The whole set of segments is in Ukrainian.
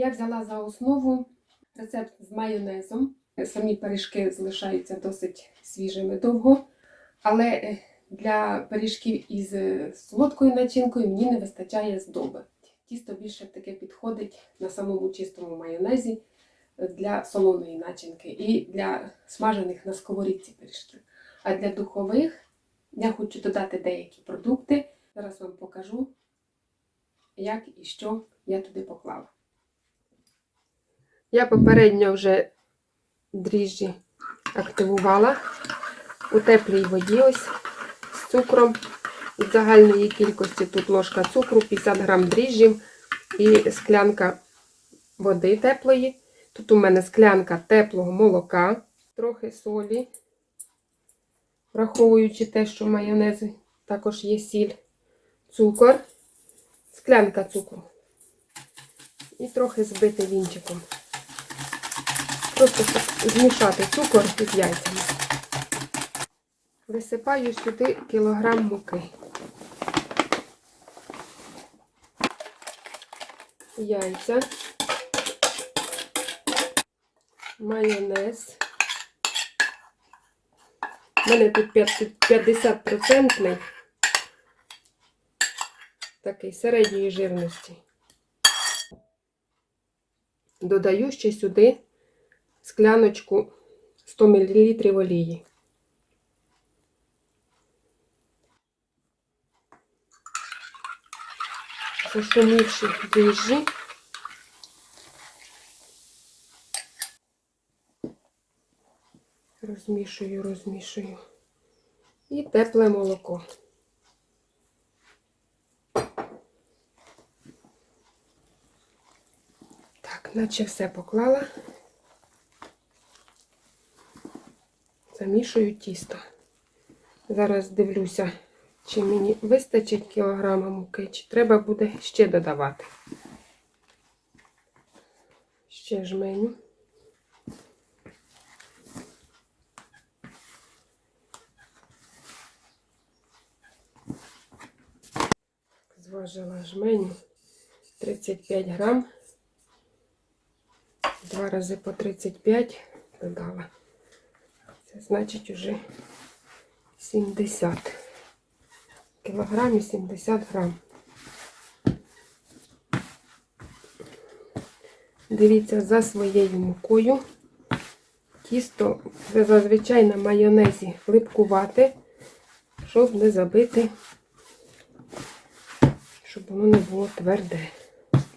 Я взяла за основу рецепт з майонезом. Самі пиріжки залишаються досить свіжими довго, але е, для пиріжків із е, солодкою начинкою мені не вистачає здоби. Тісто більше таке підходить на самому чистому майонезі е, для солоної начинки і для смажених на сковорідці пиріжків. А для духових я хочу додати деякі продукти. Зараз вам покажу, як і що я туди поклала. Я попередньо вже дріжджі активувала у теплій воді ось з цукром. Від загальної кількості тут ложка цукру, 50 грам дріжджів і склянка води теплої. Тут у мене склянка теплого молока, трохи солі, враховуючи те, що в майонезі також є сіль, цукор, склянка цукру і трохи збити вінчиком. Просто змішати цукор із яйцями. Висипаю сюди кілограм муки. Яйця, майонез. У мене тут 50% такий середньої жирності. Додаю ще сюди скляночку 100 мл олії. Зашумівши дріжджі. Розмішую, розмішую. І тепле молоко. Так, наче все поклала. Замішую тісто. Зараз дивлюся, чи мені вистачить кілограма муки, чи треба буде ще додавати. Ще жменю. Зважила жменю 35 грам. Два рази по 35 додала. Це значить уже 70 кілограмів 70 грам. Дивіться, за своєю мукою. Тісто зазвичай на майонезі липкувати, щоб не забити, щоб воно не було тверде.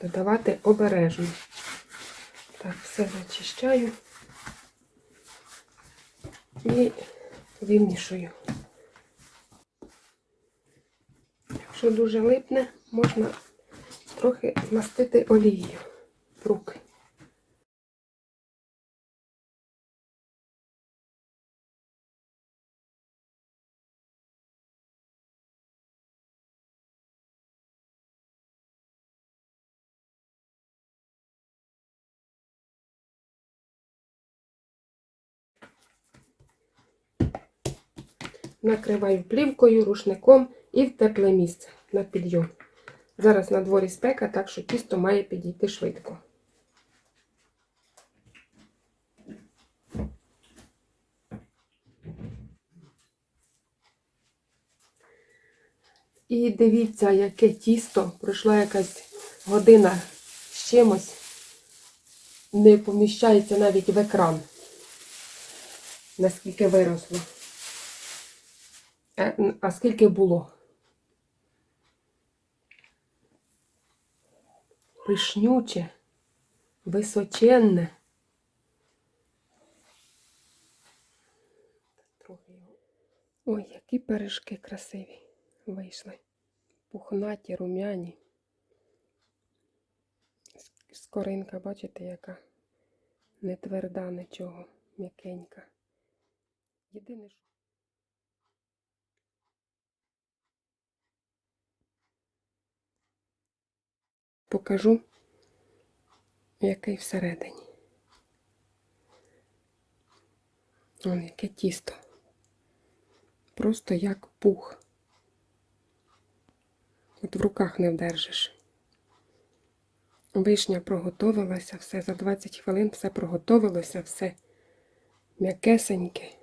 Додавати обережно. Так, все зачищаю і вимішую. Якщо дуже липне, можна трохи змастити олією в руки. Накриваю плівкою, рушником і в тепле місце на підйом. Зараз на дворі спека, так що тісто має підійти швидко. І дивіться, яке тісто. Пройшла якась година з чимось. Не поміщається навіть в екран. Наскільки виросло. А, а скільки було? Пишнюче, височенне. Ой, які пиріжки красиві вийшли. Пухнаті, рум'яні. Скоринка, бачите, яка не тверда нічого, м'якенька. Єдине, що покажу, який всередині. Вон яке тісто. Просто як пух. От в руках не вдержиш. Вишня проготовилася, все за 20 хвилин все проготовилося, все м'якесеньке.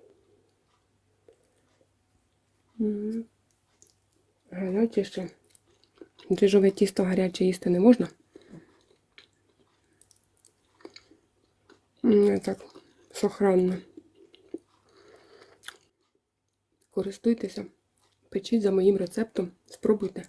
Гаряче ще. Дріжджове тісто гаряче їсти не можна. Не Так, сохранно. Користуйтеся, печіть за моїм рецептом, спробуйте.